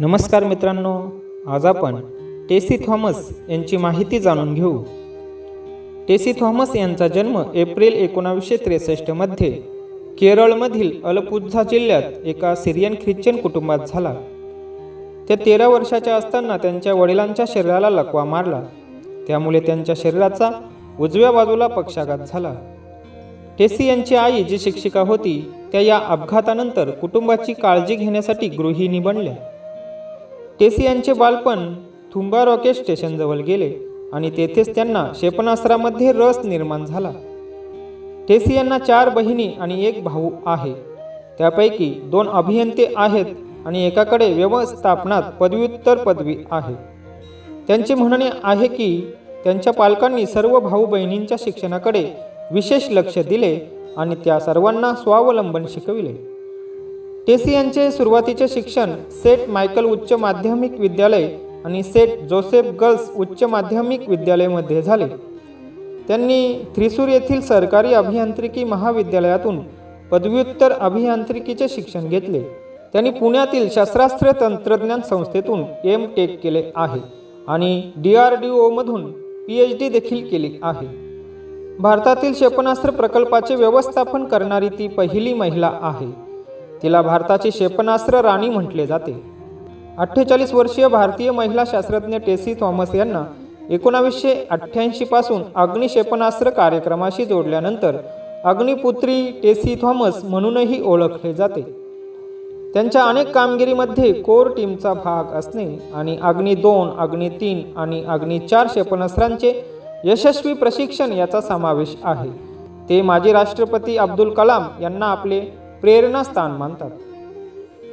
नमस्कार मित्रांनो आज आपण टेसी थॉमस यांची माहिती जाणून घेऊ. टेसी थॉमस यांचा जन्म एप्रिल एकोणावीसशे त्रेसष्टमध्ये केरळमधील अलपुझा जिल्ह्यात एका सिरियन ख्रिश्चन कुटुंबात झाला. त्या तेरा वर्षाच्या असताना त्यांच्या वडिलांच्या शरीराला लकवा मारला. त्यामुळे त्यांच्या शरीराचा उजव्या बाजूला पक्षाघात झाला. टेसी यांची आई जी शिक्षिका होती त्या या अपघातानंतर कुटुंबाची काळजी घेण्यासाठी गृहिणी बनल्या. टेसी यांचे बालपण थुंबा रॉकेट स्टेशनजवळ गेले आणि तेथेच त्यांना क्षेपणास्त्रामध्ये रस निर्माण झाला. टेसी यांना चार बहिणी आणि एक भाऊ आहे. त्यापैकी दोन अभियंते आहेत आणि एकाकडे व्यवस्थापनात पदव्युत्तर पदवी आहे. त्यांचे म्हणणे आहे की त्यांच्या पालकांनी सर्व भाऊ बहिणींच्या शिक्षणाकडे विशेष लक्ष दिले आणि त्या सर्वांना स्वावलंबन शिकविले. टेसी यांचे सुरुवातीचे शिक्षण सेट मायकल उच्च माध्यमिक विद्यालय आणि सेट जोसेफ गर्ल्स उच्च माध्यमिक विद्यालयामध्ये झाले. त्यांनी थ्रिसूर येथील सरकारी अभियांत्रिकी महाविद्यालयातून पदव्युत्तर अभियांत्रिकीचे शिक्षण घेतले. त्यांनी पुण्यातील शस्त्रास्त्र तंत्रज्ञान संस्थेतून एम टेक केले आहे आणि डी आर डी ओमधून पी एच डी देखील केली आहे. भारतातील क्षेपणास्त्र प्रकल्पाचे व्यवस्थापन करणारी ती पहिली महिला आहे. तिला भारताची क्षेपणास्त्र राणी म्हटले जाते. अठ्ठेचाळीस वर्षीय भारतीय महिला शास्त्रज्ञ टेसी थॉमस यांना एकोणावीसशे अठ्ठ्याऐंशीपासून अग्नि क्षेपणास्त्र कार्यक्रमाशी जोडल्यानंतर अग्निपुत्री टेसी थॉमस म्हणूनही ओळखले जाते. त्यांच्या अनेक कामगिरीमध्ये कोर टीमचा भाग असणे आणि अग्नी दोन अग्नी तीन आणि अग्नी चार क्षेपणास्त्रांचे यशस्वी प्रशिक्षण याचा समावेश आहे. ते माजी राष्ट्रपती अब्दुल कलाम यांना आपले प्रेरणास्थान मानतात.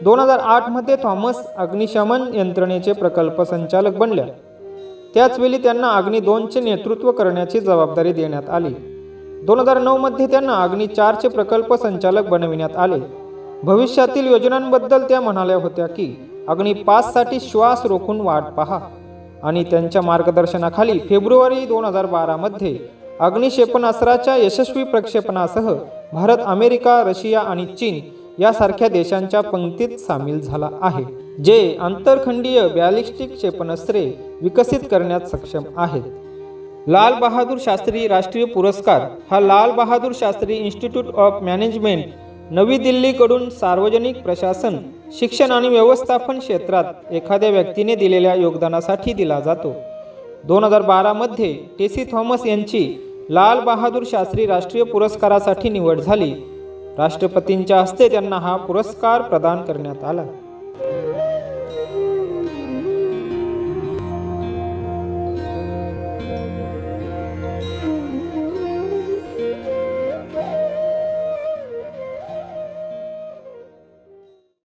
दोन हजार आठमध्ये थॉमस अग्निशमन यंत्रणेचे प्रकल्प संचालक बनल्या. त्याचवेळी त्यांना अग्नी दोनचे नेतृत्व करण्याची जबाबदारी देण्यात आली. दोन हजार नऊमध्ये त्यांना अग्नी चारचे प्रकल्प संचालक बनविण्यात आले. भविष्यातील योजनांबद्दल त्या म्हणाल्या होत्या की अग्नी पाचसाठी श्वास रोखून वाट पहा. आणि त्यांच्या मार्गदर्शनाखाली फेब्रुवारी दोन हजार बारामध्ये अग्निक्षेपणास्त्राच्या यशस्वी प्रक्षेपणासह भारत अमेरिका रशिया आणि चीन यासारख्या देशांच्या पंक्तीत सामील झाला आहे जे आंतरखंडीय बॅलिस्टिक क्षेपणास्त्रे विकसित करण्यात सक्षम आहेत. लाल बहादूर शास्त्री राष्ट्रीय पुरस्कार हा Lal Bahadur Shastri institute of management नवी दिल्लीकडून सार्वजनिक प्रशासन शिक्षण आणि व्यवस्थापन क्षेत्रात एखाद्या व्यक्तीने दिलेल्या योगदानासाठी दिला जातो. दोन हजार बारामध्ये टेसी थॉमस यांची लाल बहादूर शास्त्री राष्ट्रीय पुरस्कारासाठी निवड झाली. राष्ट्रपतींच्या हस्ते त्यांना हा पुरस्कार प्रदान करण्यात आला.